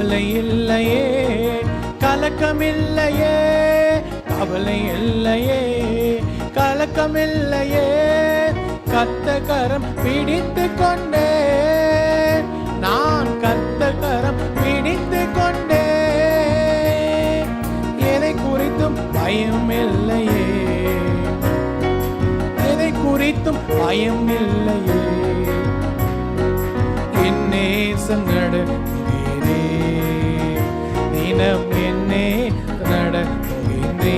கவலை இல்லையே கலக்கமில்லையே கவலை இல்லையே கலக்கமில்லையே. கத்த கரம் பிடித்து கொண்டே நான் கத்த கரம் பிடித்து கொண்டே. எதை குறித்தும் பயம் இல்லையே எதை குறித்தும் பயம் இல்லையே. என் நடந்தேனே தினம் என்னே நடந்தேனே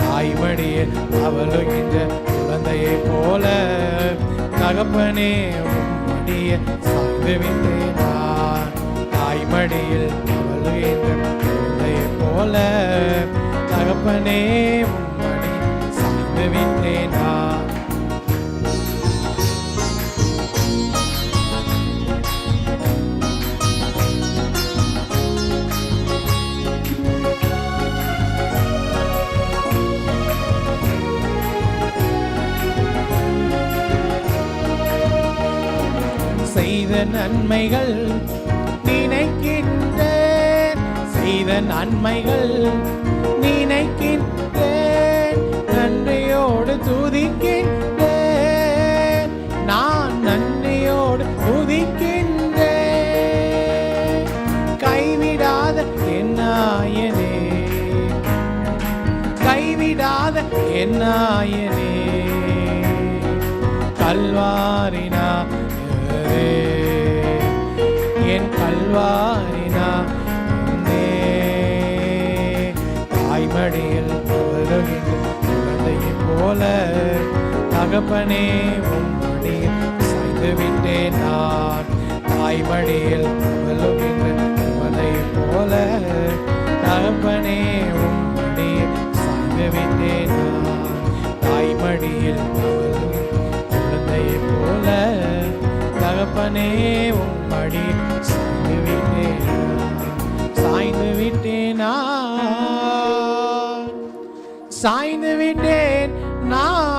தாய்மடியில் அவளுகின்ற குழந்தையை போல தகப்பனே உம்மடிய சாய்ந்து விட்டேன் நான். தாய்மடியில் அவளுகின்ற குழந்தையை போல தகப்பனே செய்த நன்மைகள் நினைக்கின்றேன் செய்த நன்மைகள் நினைக்கின்றேன் நன்றியோடு துதிக்கின்றேன் நான் நன்றியோடு துதிக்கின்றேன் கைவிடாத என்னாயனே கைவிடாத என்னாயனே கல்வாரினா என் தாய்மடியில் வருகின்ற குழந்தையை போல தகப்பனே உம்மடியில் சாய்ந்து விட்டேன் நான். தாய்மடியில் வருகின்ற குழந்தையை போல தகப்பனே உம்மடியில் சாய்ந்து விட்டேன் நான். தாய்மடியில் தகப்பனே உம்மடி சாய்ந்து விட்டேன் சாய்ந்து விட்டேனா. சாய்ந்து விட்டேன். நான்